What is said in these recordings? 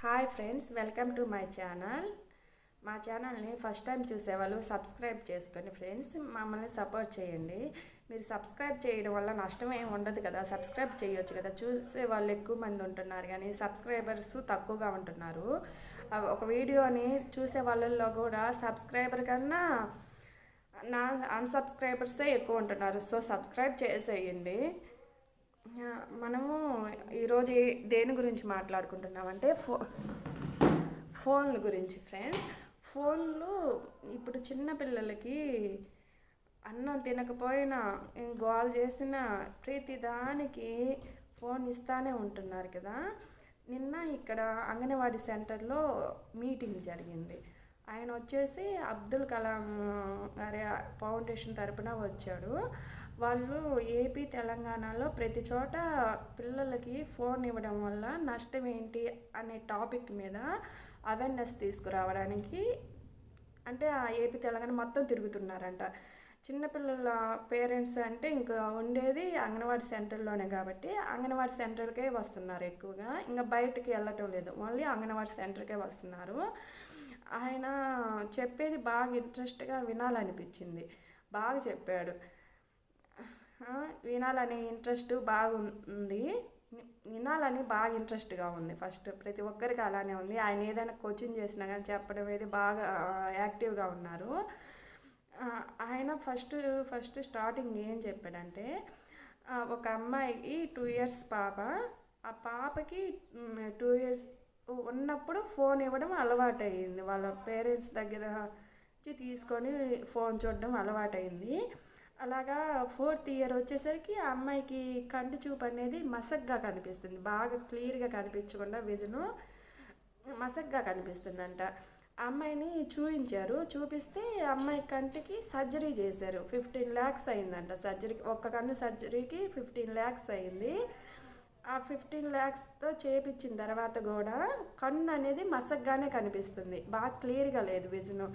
Hi friends welcome to my channel మా ఛానల్ని first time చూసేవాళ్ళు సబ్స్క్రైబ్ చేసుకోండి ఫ్రెండ్స్ మమ్మల్ని సపోర్ట్ చేయండి. మీరు సబ్స్క్రైబ్ చేయడం వల్ల నష్టం ఏమి ఉండదు కదా? సబ్స్క్రైబ్ చేయొచ్చు కదా? చూసే వాళ్ళు ఎక్కువ మంది ఉంటున్నారు కానీ సబ్స్క్రైబర్స్ తక్కువగా ఉంటున్నారు. ఒక వీడియోని చూసే వాళ్ళల్లో కూడా సబ్స్క్రైబర్ కన్నా నా అన్సబ్స్క్రైబర్సే ఎక్కువ ఉంటున్నారు. సో సబ్స్క్రైబ్ చేసేయండి. మనము ఈరోజు దేని గురించి మాట్లాడుకుంటున్నామంటే ఫో ఫోన్ల గురించి ఫ్రెండ్స్ ఫోన్లు ఇప్పుడు చిన్నపిల్లలకి అన్నం తినకపోయినా గోల్ చేసిన ప్రతి దానికి ఫోన్ ఇస్తానే ఉంటున్నారు కదా. నిన్న ఇక్కడ అంగన్వాడీ సెంటర్లో మీటింగ్ జరిగింది. ఆయన వచ్చేసి అబ్దుల్ కలాం గారి ఫౌండేషన్ తరపున వచ్చాడు. వాళ్ళు ఏపీ తెలంగాణలో ప్రతి చోట పిల్లలకి ఫోన్ ఇవ్వడం వల్ల నష్టం ఏంటి అనే టాపిక్ మీద అవేర్నెస్ తీసుకురావడానికి అంటే ఆ ఏపీ తెలంగాణ మొత్తం తిరుగుతున్నారంట. చిన్నపిల్లల పేరెంట్స్ అంటే ఇంకా ఉండేది అంగన్వాడీ సెంటర్లోనే కాబట్టి అంగన్వాడీ సెంటర్కే వస్తున్నారు ఎక్కువగా. ఇంకా బయటికి వెళ్ళటం లేదు. ఓన్లీ అంగన్వాడీ సెంటర్కే వస్తున్నారు. ఆయన చెప్పేది బాగా ఇంట్రెస్ట్గా వినాలనిపించింది. బాగా చెప్పాడు. వినాలనే ఇంట్రెస్ట్ బాగుంది. వినాలని బాగా ఇంట్రెస్ట్గా ఉంది. ఫస్ట్ ప్రతి ఒక్కరికి అలానే ఉంది. ఆయన ఏదైనా కోచింగ్ చేసినా కానీ చెప్పడం ఏది బాగా యాక్టివ్గా ఉన్నారు. ఆయన ఫస్ట్ ఫస్ట్ స్టార్టింగ్ ఏం చెప్పాడంటే ఒక అమ్మాయికి టూ ఇయర్స్ పాప. ఆ పాపకి టూ ఇయర్స్ ఉన్నప్పుడు ఫోన్ ఇవ్వడం అలవాటు అయ్యింది వాళ్ళ పేరెంట్స్ దగ్గర నుంచి తీసుకొని ఫోన్ చూడడం అలవాటైంది అలాగా ఫోర్త్ ఇయర్ వచ్చేసరికి ఆ అమ్మాయికి కంటి చూపు అనేది మసగ్గా కనిపిస్తుంది. బాగా క్లియర్గా కనిపించకుండా విజను మసగ్గా కనిపిస్తుందంట. అమ్మాయిని చూపించారు చూపిస్తే అమ్మాయి కంటికి సర్జరీ చేశారు. ఫిఫ్టీన్ ల్యాక్స్ అయిందంట సర్జరీకి. ఒక్క కన్ను సర్జరీకి ఫిఫ్టీన్ ల్యాక్స్ అయింది. ఆ ఫిఫ్టీన్ ల్యాక్స్తో చేపించిన తర్వాత కూడా కన్ను అనేది మసగ్గానే కనిపిస్తుంది. బాగా క్లియర్గా లేదు విజను.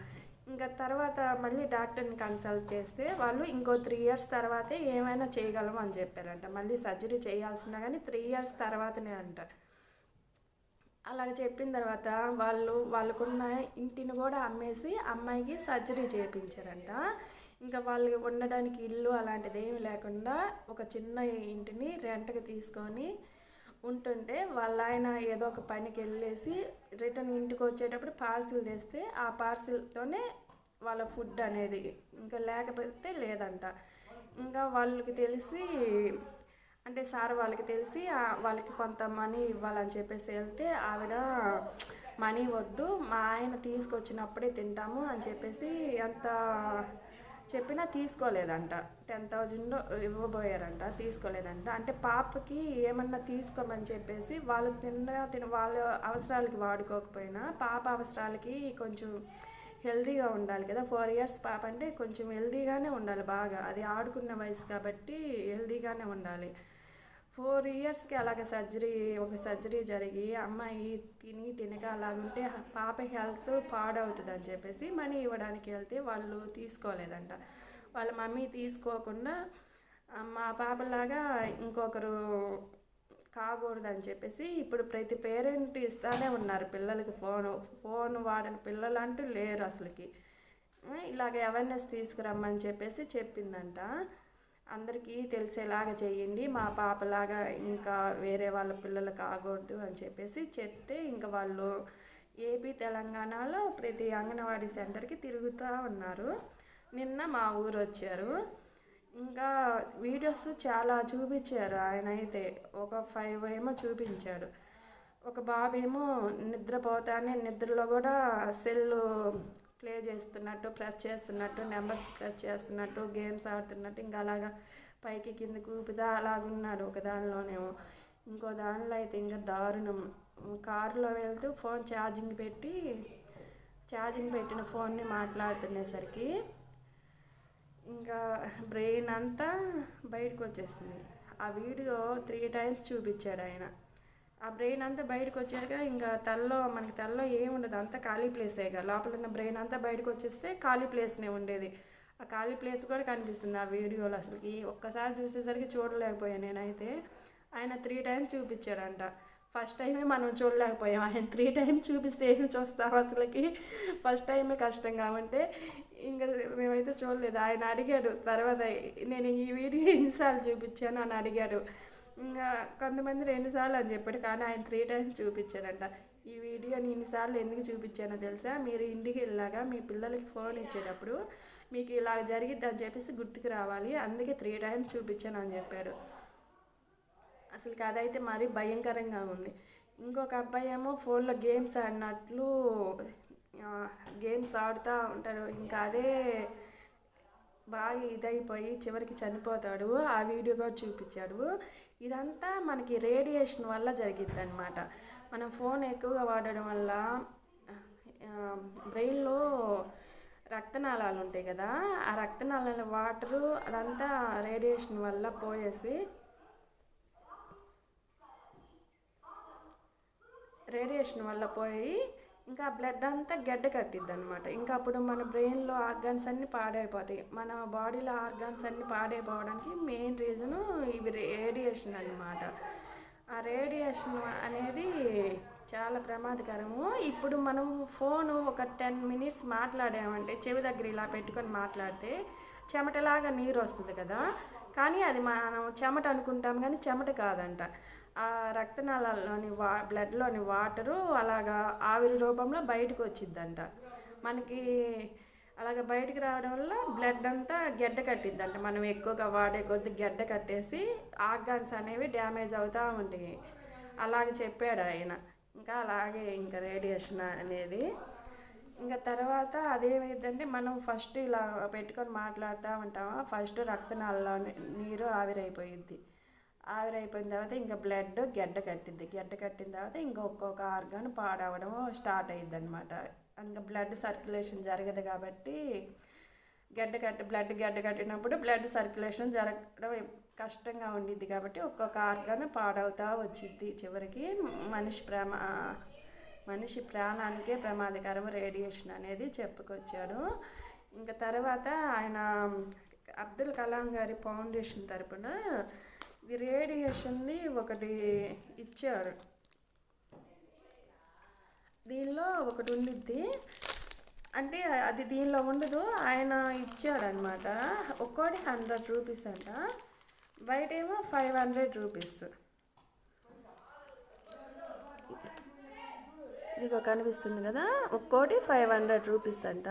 ఇంకా తర్వాత మళ్ళీ డాక్టర్ని కన్సల్ట్ చేస్తే వాళ్ళు ఇంకో త్రీ ఇయర్స్ తర్వాతే ఏమైనా చేయగలము అని చెప్పారంట. మళ్ళీ సర్జరీ చేయాల్సిందా కానీ త్రీ ఇయర్స్ తర్వాతనే అంట. అలాగ చెప్పిన తర్వాత వాళ్ళు వాళ్ళకున్న ఇంటిని కూడా అమ్మేసి అమ్మాయికి సర్జరీ చేయించారంట ఇంకా వాళ్ళు ఉండడానికి ఇల్లు అలాంటిది ఏమి లేకుండా ఒక చిన్న ఇంటిని రెంట్కి తీసుకొని ఉంటుంటే వాళ్ళ ఆయన ఏదో ఒక పనికి వెళ్ళేసి రిటర్న్ ఇంటికి వచ్చేటప్పుడు పార్సిల్ తెస్తే ఆ పార్సిల్తోనే వాళ్ళ ఫుడ్ అనేది ఇంకా లేకపోతే లేదంట. ఇంకా వాళ్ళకి తెలిసి అంటే సార్ వాళ్ళకి తెలిసి వాళ్ళకి కొంత మనీ ఇవ్వాలని చెప్పేసి వెళ్తే ఆవిడ మనీ వద్దు మా ఆయన తీసుకొచ్చినప్పుడే తింటాము అని చెప్పేసి ఎంత చెప్పినా తీసుకోలేదంట. Ten thousand ఇవ్వబోయారంట తీసుకోలేదంట. అంటే పాపకి ఏమన్నా తీసుకోమని చెప్పేసి వాళ్ళు తిన్న తిన వాళ్ళ అవసరాలకి వాడుకోకపోయినా పాప అవసరాలకి కొంచెం హెల్తీగా ఉండాలి కదా. ఫోర్ ఇయర్స్ పాప అంటే కొంచెం హెల్తీగానే ఉండాలి బాగా. అది ఆడుకున్న వయసు కాబట్టి హెల్తీగానే ఉండాలి. ఫోర్ ఇయర్స్కి అలాగ సర్జరీ ఒక సర్జరీ జరిగి అమ్మాయి తిని తినక అలాగుంటే పాప హెల్త్ పాడవుతుంది అని చెప్పేసి మనీ ఇవ్వడానికి వెళ్తే వాళ్ళు తీసుకోలేదంట. వాళ్ళ మమ్మీ తీసుకోకుండా మా పాపలాగా ఇంకొకరు కాకూడదని చెప్పేసి ఇప్పుడు ప్రతి పేరెంట్ ఇస్తానే ఉన్నారు పిల్లలకి ఫోను ఫోన్ వాడని పిల్లలు అంటూ లేరు అసలుకి. ఇలాగ అవేర్నెస్ తీసుకురమ్మని చెప్పేసి చెప్పిందంట. అందరికీ తెలిసేలాగా చేయండి మా పాపలాగా ఇంకా వేరే వాళ్ళ పిల్లలు కాకూడదు అని చెప్పేసి చెప్తే ఇంకా వాళ్ళు ఏపీ తెలంగాణలో ప్రతి అంగన్వాడీ సెంటర్కి తిరుగుతూ ఉన్నారు. నిన్న మా ఊరు వచ్చారు. ఇంకా వీడియోస్ చాలా చూపించారు ఆయన అయితే ఒక ఫైవ్ ఏమో చూపించాడు. ఒక బాబేమో నిద్రపోతానే నిద్రలో కూడా సెల్లు ప్లే చేస్తున్నట్టు ప్రెస్ చేస్తున్నట్టు నెంబర్స్ ప్రెస్ చేస్తున్నట్టు గేమ్స్ ఆడుతున్నట్టు ఇంకా అలాగా పైకి కింద ఊపిదా అలాగున్నాడు ఒక దానిలోనేమో. ఇంకో దానిలో అయితే ఇంకా దారుణం. కారులో వెళ్తూ ఫోన్ ఛార్జింగ్ పెట్టి ఛార్జింగ్ పెట్టిన ఫోన్ని మాట్లాడుతునేసరికి ఇంకా బ్రెయిన్ అంతా బయటకు వచ్చేసింది ఆ వీడియో త్రీ టైమ్స్ చూపించాడు ఆయన. ఆ బ్రెయిన్ అంతా బయటకు వచ్చాక ఇంకా తల్లో మనకి తల్లో ఏముండదు అంతా ఖాళీ ప్లేసేగా లోపల ఉన్న బ్రెయిన్ అంతా బయటకు వచ్చేస్తే ఖాళీ ప్లేస్నే ఉండేది. ఆ ఖాళీ ప్లేస్ కూడా కనిపిస్తుంది ఆ వీడియోలో అసలుకి. ఒక్కసారి చూసేసరికి చూడలేకపోయాను నేనైతే. ఆయన త్రీ టైమ్స్ చూపించాడంట. ఫస్ట్ టైమే మనం చూడలేకపోయాం. ఆయన త్రీ టైమ్స్ చూపిస్తే ఏమి చూస్తాం అసలుకి? ఫస్ట్ టైమే కష్టం కాబట్టి ఇంకా మేమైతే చూడలేదు. ఆయన అడిగాడు తర్వాత నేను ఈ వీడియో ఎన్నిసార్లు చూపించాను? అని అడిగాడు. ఇంకా కొంతమంది రెండుసార్లు అని చెప్పాడు కానీ ఆయన త్రీ టైమ్స్ చూపించాడంట. ఈ వీడియోని ఇన్నిసార్లు ఎందుకు చూపించానో తెలుసా? మీరు ఇంటికి వెళ్ళాగా మీ పిల్లలకి ఫోన్ ఇచ్చేటప్పుడు మీకు ఇలా జరిగిద్ది అని చెప్పేసి గుర్తుకు రావాలి. అందుకే త్రీ టైమ్స్ చూపించాను అని చెప్పాడు. అసలు అదైతే మరీ భయంకరంగా ఉంది. ఇంకొక అబ్బాయి ఏమో ఫోన్లో గేమ్స్ ఆడినట్లు గేమ్స్ ఆడుతూ ఉంటాడు ఇంకా అదే బాగా ఇదైపోయి చివరికి చనిపోతాడు. ఆ వీడియో కూడా చూపించాడు. ఇదంతా మనకి రేడియేషన్ వల్ల జరిగిద్ది అనమాట మనం ఫోన్ ఎక్కువగా వాడడం వల్ల బ్రెయిన్లో రక్తనాళాలు ఉంటాయి కదా ఆ రక్తనాళాల వాటరు అదంతా రేడియేషన్ వల్ల పోయేసి రేడియేషన్ వల్ల పోయి ఇంకా బ్లడ్ అంతా గడ్డ కట్టిద్ది అనమాట ఇంకా అప్పుడు మన బ్రెయిన్లో ఆర్గాన్స్ అన్నీ పాడైపోతాయి. మన బాడీలో ఆర్గాన్స్ అన్నీ పాడైపోవడానికి మెయిన్ రీజను ఇవి రేడియేషన్ అనమాట ఆ రేడియేషన్ అనేది చాలా ప్రమాదకరము. ఇప్పుడు మనం ఫోను ఒక టెన్ మినిట్స్ మాట్లాడామంటే చెవి దగ్గర ఇలా పెట్టుకొని మాట్లాడితే చెమటలాగా నీరు వస్తుంది కదా. కానీ అది మనం చెమట అనుకుంటాం కానీ చెమట కాదంట. రక్తనాళాల్లోని వా బ్లడ్లోని వాటరు అలాగా ఆవిరి రూపంలో బయటకు వచ్చిద్దంట. మనకి అలాగ బయటికి రావడం వల్ల బ్లడ్ అంతా గెడ్డ కట్టిద్దంట. మనం ఎక్కువగా వాడే కొద్ది గెడ్డ కట్టేసి ఆర్గాన్స్ అనేవి డ్యామేజ్ అవుతూ ఉంటాయి. అలాగే చెప్పాడు ఆయన. ఇంకా అలాగే ఇంకా రేడియేషన్ అనేది. ఇంకా తర్వాత అదేమైందంటే మనం ఫస్ట్ ఇలా పెట్టుకొని మాట్లాడుతూ ఉంటామా? ఫస్ట్ రక్తనాళలో నీరు ఆవిరైపోయిద్ది. ఆవిరైపోయిన తర్వాత ఇంకా బ్లడ్ గడ్డ కట్టిద్ది. గడ్డ కట్టిన తర్వాత ఇంకా ఒక్కొక్క ఆర్గాన్ పాడవడం స్టార్ట్ అయ్యిద్ది అనమాట ఇంకా బ్లడ్ సర్క్యులేషన్ జరగదు కాబట్టి గడ్డ కట్టి బ్లడ్ గడ్డ కట్టినప్పుడు బ్లడ్ సర్క్యులేషన్ జరగడం కష్టంగా ఉండిద్ది కాబట్టి ఒక్కొక్క ఆర్గాన్ పాడవుతా వచ్చిద్ది. చివరికి మనిషి ప్రమా మనిషి ప్రాణానికే ప్రమాదకరం రేడియేషన్ అనేది చెప్పుకొచ్చాడు. ఇంకా తర్వాత ఆయన అబ్దుల్ కలాం గారి ఫౌండేషన్ తరపున రేడియేషన్ది ఒకటి ఇచ్చారు. దీనిలో ఒకటి ఉండిద్ది. అంటే అది దీనిలో ఉండదు ఆయన ఇచ్చాడనమాట ఒక్కోటి హండ్రెడ్ రూపీస్ అంట. బయట ఏమో ఫైవ్ హండ్రెడ్ రూపీస్. ఇదిగో కనిపిస్తుంది కదా ఒక్కోటి ఫైవ్ హండ్రెడ్ రూపీస్ అంట.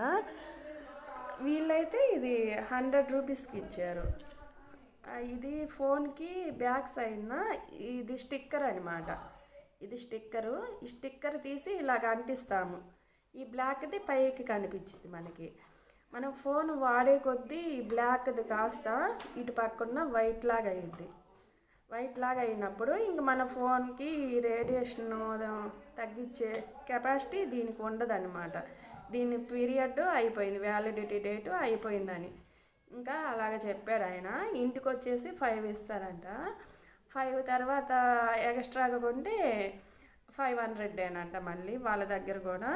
వీళ్ళైతే ఇది హండ్రెడ్ రూపీస్కి ఇచ్చారు. ఇది ఫోన్కి బ్యాక్ సైడ్న ఇది స్టిక్కర్ అనమాట ఇది స్టిక్కరు. ఈ స్టిక్కర్ తీసి ఇలాగ అంటిస్తాము. ఈ బ్లాక్ది పైకి కనిపించింది మనకి. మనం ఫోన్ వాడే కొద్దీ ఈ బ్లాక్ది కాస్త ఇటు పక్కన వైట్ లాగా అయ్యింది వైట్ లాగా అయినప్పుడు ఇంక మన ఫోన్కి రేడియేషన్ తగ్గించే కెపాసిటీ దీనికి ఉండదన్నమాట. దీని పీరియడ్ అయిపోయింది. వ్యాలిడిటీ డేటు అయిపోయిందని. ఇంకా అలాగ చెప్పాడు ఆయన. ఇంటికి వచ్చేసి ఫైవ్ ఇస్తారంట. ఫైవ్ తర్వాత ఎక్స్ట్రాగా కొంటే ఫైవ్ హండ్రెడ్ మళ్ళీ వాళ్ళ దగ్గర కూడా.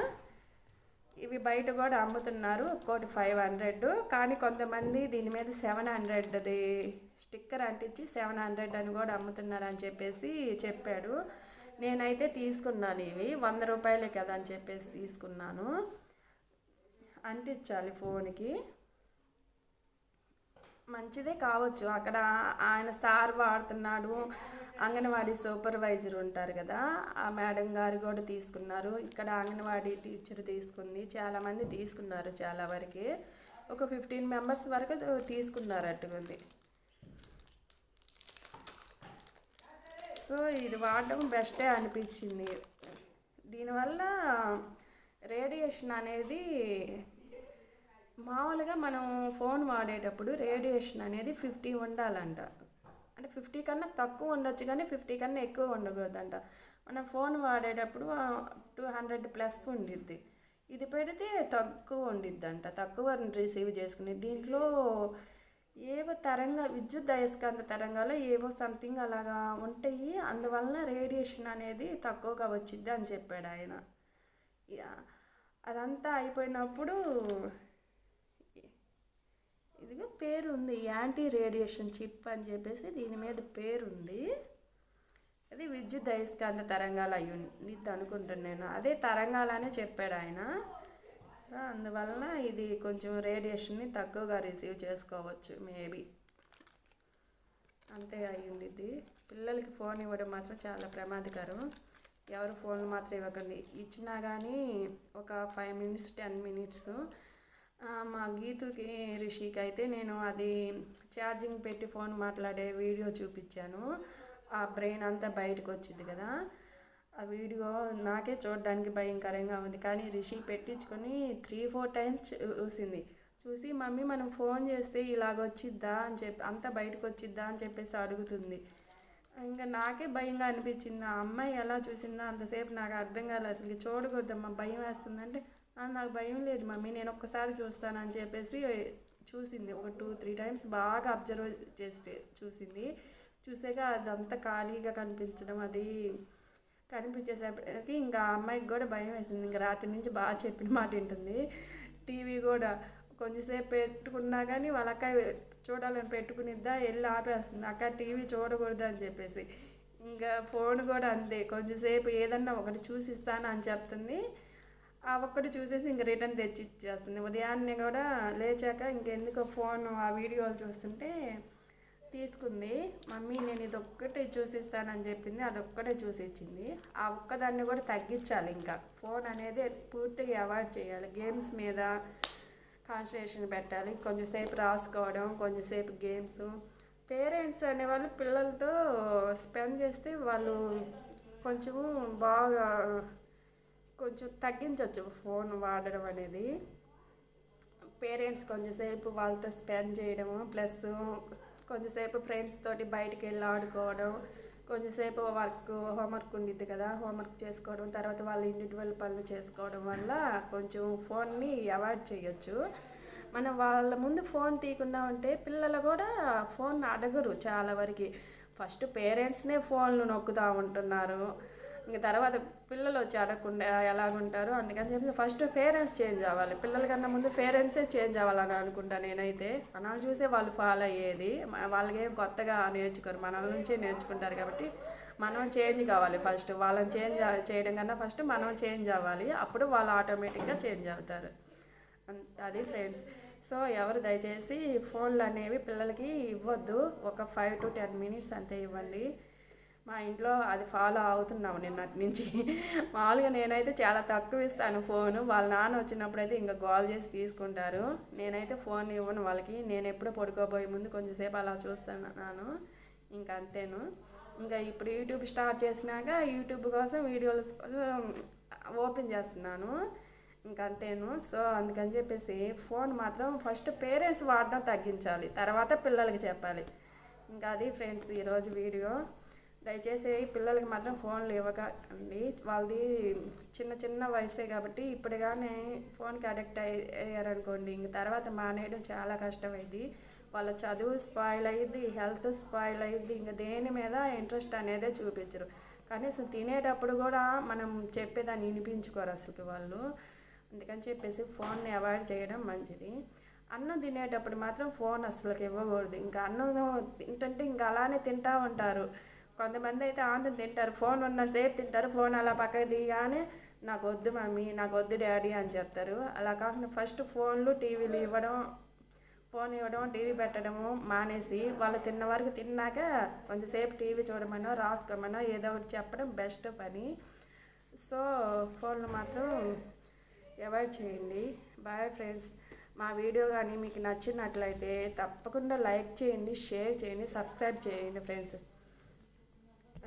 ఇవి బయట కూడా అమ్ముతున్నారు. ఒక్కోటి ఫైవ్ హండ్రెడ్ కానీ కొంతమంది దీని మీద సెవెన్ హండ్రెడ్ది స్టిక్కర్ అంటించి సెవెన్ హండ్రెడ్ అని కూడా అమ్ముతున్నారు అని చెప్పేసి చెప్పాడు. నేనైతే తీసుకున్నాను ఇవి. వంద రూపాయలే కదా అని చెప్పేసి తీసుకున్నాను. అంటించాలి ఫోన్కి. మంచిదే కావచ్చు. అక్కడ ఆయన సార్ వాడుతున్నాడు. అంగన్వాడీ సూపర్వైజర్ ఉంటారు కదా ఆ మేడం గారు కూడా తీసుకున్నారు. ఇక్కడ అంగన్వాడీ టీచర్ తీసుకుంది. చాలామంది తీసుకున్నారు చాలా వరకు. ఒక ఫిఫ్టీన్ మెంబర్స్ వరకు తీసుకున్నారట్టుకుంది సో ఇది వాడడం బెస్టే అనిపించింది. దీనివల్ల రేడియేషన్ అనేది మామూలుగా మనం ఫోన్ వాడేటప్పుడు రేడియేషన్ అనేది ఫిఫ్టీ ఉండాలంట. అంటే ఫిఫ్టీ కన్నా తక్కువ ఉండొచ్చు కానీ ఫిఫ్టీ కన్నా ఎక్కువ ఉండకూడదంట. మనం ఫోన్ వాడేటప్పుడు టూ హండ్రెడ్ ప్లస్ ఉండిద్ది. ఇది పెడితే తక్కువ ఉండిద్దంట. తక్కువ రిసీవ్ చేసుకుని దీంట్లో ఏవో తరంగా విద్యుత్ అయస్కాంత తరంగాలు ఏవో సంథింగ్ అలాగా ఉంటాయి. అందువలన రేడియేషన్ అనేది తక్కువగా వచ్చిద్ది అని చెప్పాడు ఆయన. అదంతా అయిపోయినప్పుడు ఇదిగా పేరు ఉంది యాంటీ రేడియేషన్ చిప్ అని చెప్పేసి దీని మీద పేరు ఉంది అది విద్యుత్ అయస్కాంత తరంగాలు అయ్యి ఉండిద్ది అనుకుంటున్నాను నేను. అదే తరంగాలనే చెప్పాడు ఆయన. అందువలన ఇది కొంచెం రేడియేషన్ని తక్కువగా రిసీవ్ చేసుకోవచ్చు మేబీ. అంతే అయి ఉండిద్ది పిల్లలకి ఫోన్ ఇవ్వడం మాత్రం చాలా ప్రమాదకరం. ఎవరు ఫోన్లు మాత్రం ఇవ్వకండి. ఇచ్చినా కానీ ఒక ఫైవ్ మినిట్స్ టెన్ మినిట్స్ మా గీతుకి రిషికి అయితే నేను అది ఛార్జింగ్ పెట్టి ఫోన్ మాట్లాడే వీడియో చూపించాను. ఆ బ్రెయిన్ అంతా బయటకు వచ్చింది కదా. ఆ వీడియో నాకే చూడడానికి భయంకరంగా ఉంది. కానీ రిషి పెట్టించుకొని త్రీ ఫోర్ టైమ్స్ చూసింది. చూసి మమ్మీ మనం ఫోన్ చేస్తే ఇలాగ వచ్చిద్దా అని చెప్పి అంతా బయటకు వచ్చిద్దా అని చెప్పేసి అడుగుతుంది. ఇంకా నాకే భయంగా అనిపించింది. ఆ అమ్మాయి ఎలా చూసిందో అంతసేపు నాకు అర్థం కాలేదు అసలు చూడకూడదమ్మా భయం వేస్తుందంటే నాకు భయం లేదు మమ్మీ నేను ఒక్కసారి చూస్తానని చెప్పేసి చూసింది. ఒక టూ త్రీ టైమ్స్ బాగా అబ్జర్వ్ చేస్తే చూసింది. చూసాక అదంతా ఖాళీగా కనిపించడం అది కనిపించేసరికి ఇంకా ఆ అమ్మాయికి కూడా భయం వేసింది. ఇంకా రాత్రి నుంచి బాగా చెప్పిన మాట ఉంటుంది టీవీ కూడా కొంచెంసేపు పెట్టుకున్నా కానీ వాళ్ళ అక్క చూడాలని పెట్టుకునిద్దా వెళ్ళి ఆపేస్తుంది. అక్క టీవీ చూడకూడదు అని చెప్పేసి. ఇంకా ఫోన్ కూడా అంతే. కొంచెంసేపు ఏదన్నా ఒకటి చూసిస్తాను అని చెప్తుంది. ఆ ఒక్కటి చూసేసి ఇంక రిటర్న్ తెచ్చి ఇచ్చేస్తుంది. ఉదయాన్నే కూడా లేచాక ఇంకెందుకో ఫోన్ ఆ వీడియోలు చూస్తుంటే తీసుకుంది. మమ్మీ నేను ఇది ఒక్కటే చూసిస్తానని చెప్పింది. అదొక్కటే చూసి ఇచ్చింది ఆ ఒక్కదాన్ని కూడా తగ్గించాలి ఇంకా. ఫోన్ అనేది పూర్తిగా అవాయిడ్ చేయాలి. గేమ్స్ మీద కాన్సన్ట్రేషన్ పెట్టాలి. కొంచెంసేపు రాసుకోవడం కొంచెంసేపు గేమ్స్. పేరెంట్స్ అనేవాళ్ళు పిల్లలతో స్పెండ్ చేస్తే వాళ్ళు కొంచెము బాగా కొంచెం తగ్గించవచ్చు ఫోన్ వాడడం అనేది. పేరెంట్స్ కొంచెంసేపు వాళ్ళతో స్పెండ్ చేయడము ప్లస్ కొంచెంసేపు ఫ్రెండ్స్ తోటి బయటికి వెళ్ళి ఆడుకోవడం కొంచెంసేపు వర్క్ హోంవర్క్ ఉండిద్ది కదా హోంవర్క్ చేసుకోవడం తర్వాత వాళ్ళ ఇండివిజువల్ పనులు చేసుకోవడం వల్ల కొంచెం ఫోన్ని అవాయిడ్ చేయొచ్చు. మనం వాళ్ళ ముందు ఫోన్ తీయకుండా ఉంటే పిల్లలు కూడా ఫోన్ అడగరు చాలా వరకు. ఫస్ట్ పేరెంట్స్నే ఫోన్లు నొక్కుతూ ఉంటున్నారు. ఇంక తర్వాత పిల్లలు వచ్చి అడగకుండా ఎలాగుంటారు అందుకని చెప్పి ఫస్ట్ పేరెంట్స్ చేంజ్ అవ్వాలి. పిల్లల కన్నా ముందు పేరెంట్సే చేంజ్ అవ్వాలని అనుకుంటా నేనైతే. మనల్ని చూసే వాళ్ళు ఫాలో అయ్యేది. వాళ్ళకేం కొత్తగా నేర్చుకోరు. మనల నుంచే నేర్చుకుంటారు కాబట్టి మనం చేంజ్ కావాలి ఫస్ట్. వాళ్ళని చేంజ్ చేయడం కన్నా ఫస్ట్ మనం చేంజ్ అవ్వాలి. అప్పుడు వాళ్ళు ఆటోమేటిక్గా చేంజ్ అవుతారు. అది ఫ్రెండ్స్. సో ఎవరు దయచేసి ఫోన్లు అనేవి పిల్లలకి ఇవ్వద్దు. ఒక ఫైవ్ టు టెన్ మినిట్స్ అంతే ఇవ్వండి. మా ఇంట్లో అది ఫాలో అవుతున్నాము నిన్నటి నుంచి. మామూలుగా నేనైతే చాలా తక్కువ ఇస్తాను ఫోను. వాళ్ళ నాన్న వచ్చినప్పుడు అయితే ఇంకా కాల్ చేసి తీసుకుంటారు. నేనైతే ఫోన్ ఇవ్వను వాళ్ళకి. నేను ఎప్పుడో పడుకోబోయే ముందు కొంచెంసేపు అలా చూస్తున్నాను. ఇంకా అంతేను. ఇంకా ఇప్పుడు యూట్యూబ్ స్టార్ట్ చేసినాక యూట్యూబ్ కోసం వీడియోలు ఓపెన్ చేస్తున్నాను. ఇంకా అంతేను. సో అందుకని చెప్పేసి ఫోన్ మాత్రం ఫస్ట్ పేరెంట్స్ వాడడం తగ్గించాలి. తర్వాత పిల్లలకి చెప్పాలి. ఇంకా అది ఫ్రెండ్స్ ఈరోజు వీడియో. దయచేసి పిల్లలకి మాత్రం ఫోన్లు ఇవ్వకండి. వాళ్ళది చిన్న చిన్న వయసే కాబట్టి ఇప్పుడు కానీ ఫోన్కి అడిక్ట్ అయ్యారనుకోండి ఇంక తర్వాత మానేయడం చాలా కష్టమైంది. వాళ్ళ చదువు స్పాయిల్ అయ్యింది హెల్త్ స్పాయిల్ అయ్యింది ఇంకా దేని మీద ఇంట్రెస్ట్ అనేదే చూపించరు. కనీసం తినేటప్పుడు కూడా మనం చెప్పేదాన్ని వినిపించుకోరు అసలుకి వాళ్ళు. అందుకని చెప్పేసి ఫోన్ని అవాయిడ్ చేయడం మంచిది. అన్నం తినేటప్పుడు మాత్రం ఫోన్ అసలుకి ఇవ్వకూడదు. ఇంకా అన్నం తింటుంటే ఇంకా అలానే తింటా ఉంటారు. కొంతమంది అయితే ఆనందం తింటారు. ఫోన్ ఉన్నసేపు తింటారు. ఫోన్ అలా పక్కకి దిగానే నాకు వద్దు మమ్మీ నాకు వద్దు డాడీ అని చెప్తారు. అలా కాకుండా ఫస్ట్ ఫోన్లు టీవీలు ఇవ్వడం ఫోన్ ఇవ్వడం టీవీ పెట్టడము మానేసి వాళ్ళు తిన్న వరకు తిన్నాక కొంచెంసేపు టీవీ చూడమనో రాసుకోమనో ఏదో ఒకటి చెప్పడం బెస్ట్ పని. సో ఫోన్లు మాత్రం అవాయిడ్ చేయండి. Bye friends. మా వీడియో కానీ మీకు నచ్చినట్లయితే తప్పకుండా లైక్ చేయండి షేర్ చేయండి సబ్స్క్రైబ్ చేయండి friends.